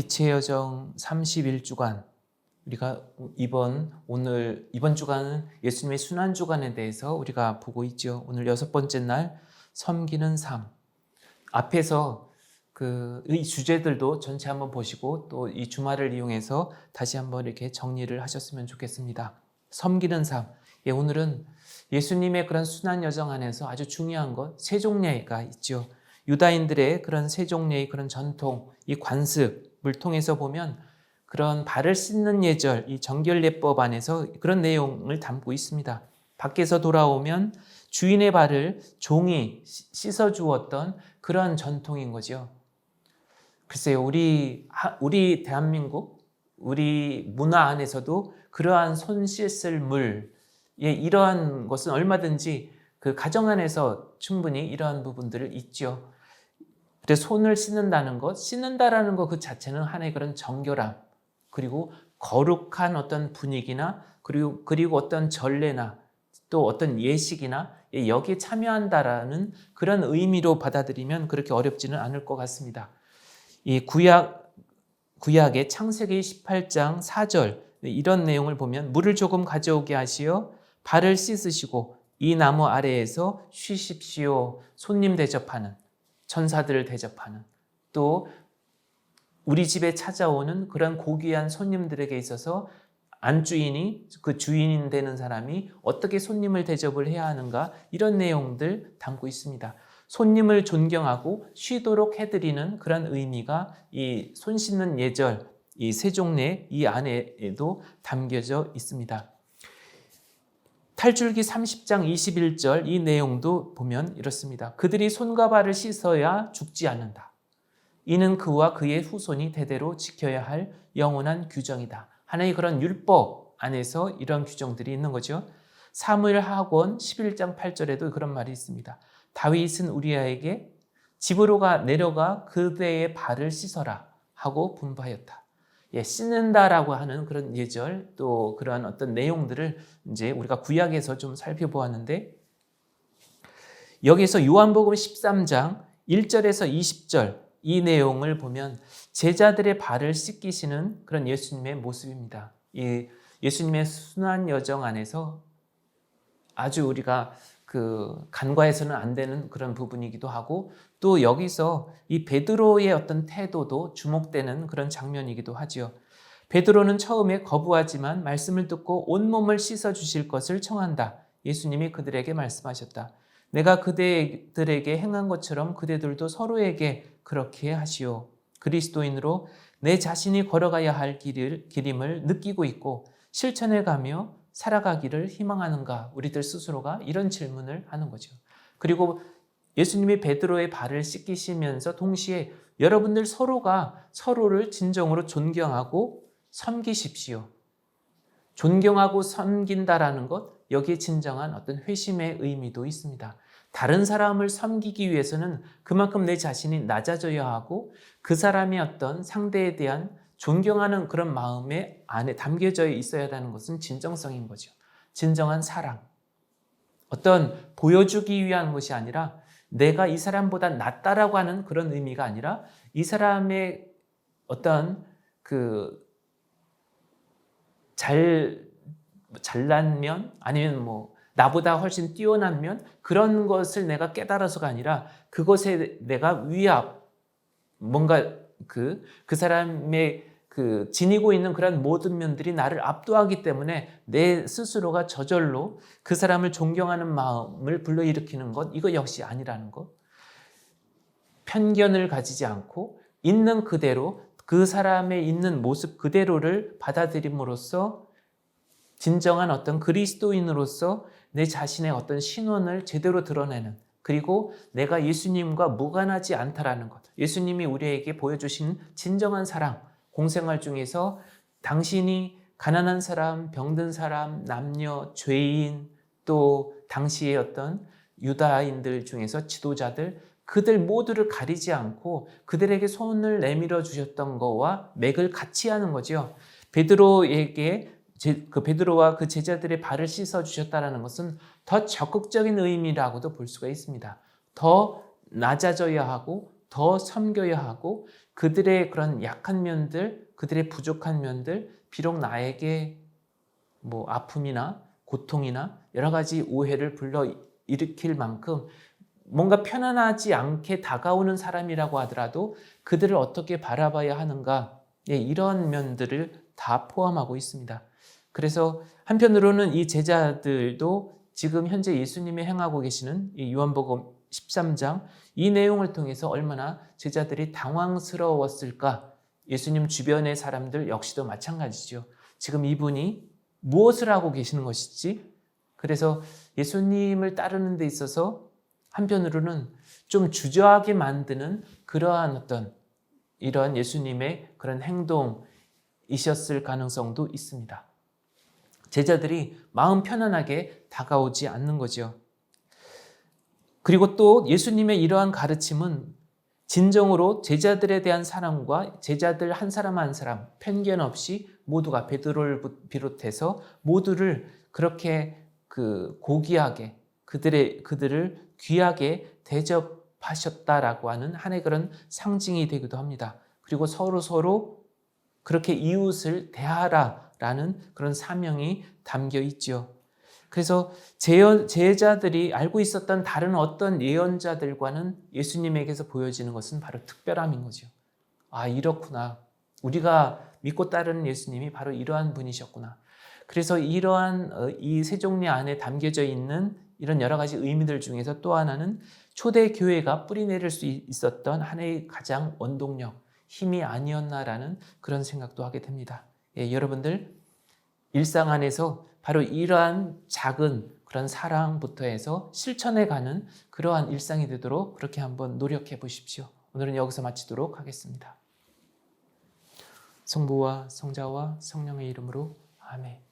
빛의 여정 31주간 우리가 이번 오늘 이번 주간은 예수님의 순환 주간에 대해서 우리가 보고 있죠. 오늘 여섯 번째 날 섬기는 삶. 앞에서 그 이 주제들도 전체 한번 보시고 또 이 주말을 이용해서 다시 한번 이렇게 정리를 하셨으면 좋겠습니다. 섬기는 삶. 예, 오늘은 예수님의 그런 순환 여정 안에서 아주 중요한 것 세종례가 있죠. 유다인들의 그런 세종례의 그런 전통, 이 관습 을 통해서 보면 그런 발을 씻는 예절, 이 정결례법 안에서 그런 내용을 담고 있습니다. 밖에서 돌아오면 주인의 발을 종이 씻어 주었던 그런 전통인 거죠. 글쎄요, 우리 우리 대한민국 우리 문화 안에서도 그러한 손 씻을 물, 예, 이러한 것은 얼마든지 그 가정 안에서 충분히 이러한 부분들을 있죠. 근데 손을 씻는다는 것, 씻는다라는 것 그 자체는 하나의 그런 정결함, 그리고 거룩한 어떤 분위기나 그리고 그리고 어떤 전례나 또 어떤 예식이나 여기에 참여한다라는 그런 의미로 받아들이면 그렇게 어렵지는 않을 것 같습니다. 이 구약 구약의 창세기 18장 4절 이런 내용을 보면 물을 조금 가져오게 하시어 발을 씻으시고 이 나무 아래에서 쉬십시오. 손님 대접하는 천사들을 대접하는 또 우리 집에 찾아오는 그런 고귀한 손님들에게 있어서 안주인이 그 주인 되는 사람이 어떻게 손님을 대접을 해야 하는가 이런 내용들 담고 있습니다. 손님을 존경하고 쉬도록 해드리는 그런 의미가 이 손 씻는 예절, 이 세종례 이 안에도 담겨져 있습니다. 탈출기 30장 21절 이 내용도 보면 이렇습니다. 그들이 손과 발을 씻어야 죽지 않는다. 이는 그와 그의 후손이 대대로 지켜야 할 영원한 규정이다. 하나의 그런 율법 안에서 이런 규정들이 있는 거죠. 사무엘 하권 11장 8절에도 그런 말이 있습니다. 다윗은 우리아에게 집으로가 내려가 그대의 발을 씻어라 하고 분부하였다. 예, 씻는다라고 하는 그런 예절 또 그러한 어떤 내용들을 이제 우리가 구약에서 좀 살펴보았는데 여기서 요한복음 13장 1절에서 20절 이 내용을 보면 제자들의 발을 씻기시는 그런 예수님의 모습입니다. 이 예수님의 순환 여정 안에서 아주 우리가 그 간과해서는 안 되는 그런 부분이기도 하고 또 여기서 이 베드로의 어떤 태도도 주목되는 그런 장면이기도 하지요. 베드로는 처음에 거부하지만 말씀을 듣고 온몸을 씻어 주실 것을 청한다. 예수님이 그들에게 말씀하셨다. 내가 그대들에게 행한 것처럼 그대들도 서로에게 그렇게 하시오. 그리스도인으로 내 자신이 걸어가야 할 길을, 길임을 느끼고 있고 실천해 가며 살아가기를 희망하는가? 우리들 스스로가 이런 질문을 하는 거죠. 그리고 예수님이 베드로의 발을 씻기시면서 동시에 여러분들 서로가 서로를 진정으로 존경하고 섬기십시오. 존경하고 섬긴다라는 것, 여기에 진정한 어떤 회심의 의미도 있습니다. 다른 사람을 섬기기 위해서는 그만큼 내 자신이 낮아져야 하고 그 사람의 어떤 상대에 대한 존경하는 그런 마음에 안에 담겨져 있어야 하는 것은 진정성인 거죠. 진정한 사랑. 어떤 보여주기 위한 것이 아니라 내가 이 사람보다 낫다라고 하는 그런 의미가 아니라 이 사람의 어떤 그 잘, 잘난 면 아니면 뭐 나보다 훨씬 뛰어난 면 그런 것을 내가 깨달아서가 아니라 그것에 내가 위압 뭔가 그, 그 사람의 그 지니고 있는 그런 모든 면들이 나를 압도하기 때문에 내 스스로가 저절로 그 사람을 존경하는 마음을 불러일으키는 것, 이거 역시 아니라는 것. 편견을 가지지 않고 있는 그대로 그 사람의 있는 모습 그대로를 받아들임으로써 진정한 어떤 그리스도인으로서 내 자신의 어떤 신원을 제대로 드러내는 그리고 내가 예수님과 무관하지 않다라는 것. 예수님이 우리에게 보여주신 진정한 사랑, 공생활 중에서 당신이 가난한 사람, 병든 사람, 남녀, 죄인, 또 당시의 어떤 유다인들 중에서 지도자들, 그들 모두를 가리지 않고 그들에게 손을 내밀어 주셨던 거와 맥을 같이 하는 거죠. 베드로에게 그 베드로와 그 제자들의 발을 씻어 주셨다라는 것은 더 적극적인 의미라고도 볼 수가 있습니다. 더 낮아져야 하고 더 섬겨야 하고 그들의 그런 약한 면들, 그들의 부족한 면들, 비록 나에게 뭐 아픔이나 고통이나 여러 가지 오해를 불러 일으킬 만큼 뭔가 편안하지 않게 다가오는 사람이라고 하더라도 그들을 어떻게 바라봐야 하는가 예, 이런 면들을 다 포함하고 있습니다. 그래서 한편으로는 이 제자들도 지금 현재 예수님이 행하고 계시는 이 요한복음 13장 이 내용을 통해서 얼마나 제자들이 당황스러웠을까? 예수님 주변의 사람들 역시도 마찬가지죠. 지금 이분이 무엇을 하고 계시는 것이지? 그래서 예수님을 따르는 데 있어서 한편으로는 좀 주저하게 만드는 그러한 어떤 이러한 예수님의 그런 행동이셨을 가능성도 있습니다. 제자들이 마음 편안하게 다가오지 않는 거죠. 그리고 또 예수님의 이러한 가르침은 진정으로 제자들에 대한 사랑과 제자들 한 사람 한 사람 편견 없이 모두가 베드로를 비롯해서 모두를 그렇게 그 고귀하게 그들의 그들을 귀하게 대접하셨다라고 하는 한의 그런 상징이 되기도 합니다. 그리고 서로 서로 그렇게 이웃을 대하라라는 그런 사명이 담겨 있죠. 그래서 제자들이 알고 있었던 다른 어떤 예언자들과는 예수님에게서 보여지는 것은 바로 특별함인 거죠. 아, 이렇구나. 우리가 믿고 따르는 예수님이 바로 이러한 분이셨구나. 그래서 이러한 어, 이 세종리 안에 담겨져 있는 이런 여러 가지 의미들 중에서 또 하나는 초대 교회가 뿌리내릴 수 있었던 하나의 가장 원동력, 힘이 아니었나라는 그런 생각도 하게 됩니다. 예, 여러분들 일상 안에서 바로 이러한 작은 그런 사랑부터 해서 실천해 가는 그러한 일상이 되도록 그렇게 한번 노력해 보십시오. 오늘은 여기서 마치도록 하겠습니다. 성부와 성자와 성령의 이름으로 아멘.